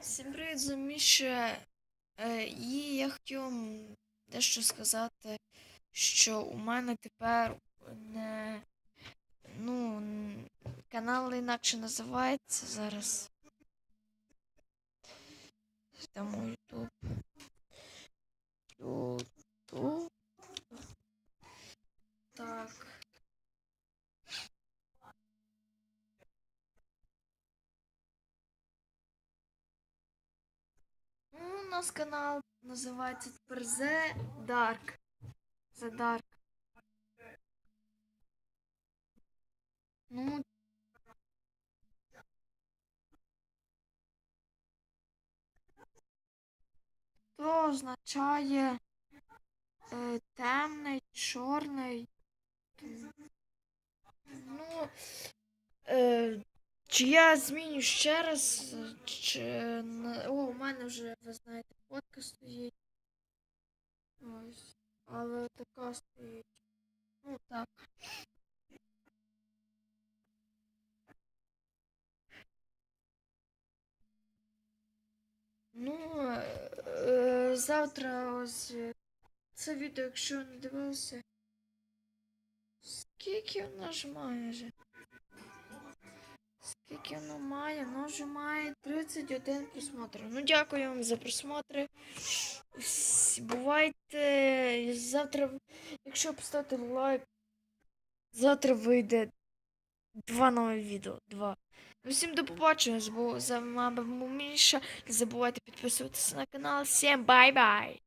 Всім привіт, Заміша. Е, і я хотів дещо сказати, що у мене тепер не. Ну, канал інакше називається зараз. Там Ютуб. Ютуб. Так. Ну, у нас канал називається тепер The Dark. The Dark. Ну. То означає е, темний, чорний. Ну. Чи я зміню ще раз, чи О, у мене вже, ви знаєте, фотка стоїть. Ось. Але така стоїть. Ну так. Ну, е, е, завтра ось це відео, якщо не дивився. Скільки воно ж має вже? Скільки воно має? Воно вже має 31 просмотр. Ну, дякую вам за просмотри. Бувайте. Завтра, якщо поставити лайк, завтра вийде два нові відео. Два. Всім до побачення. З вами був Міша. Не забувайте підписуватися на канал. Всім бай-бай!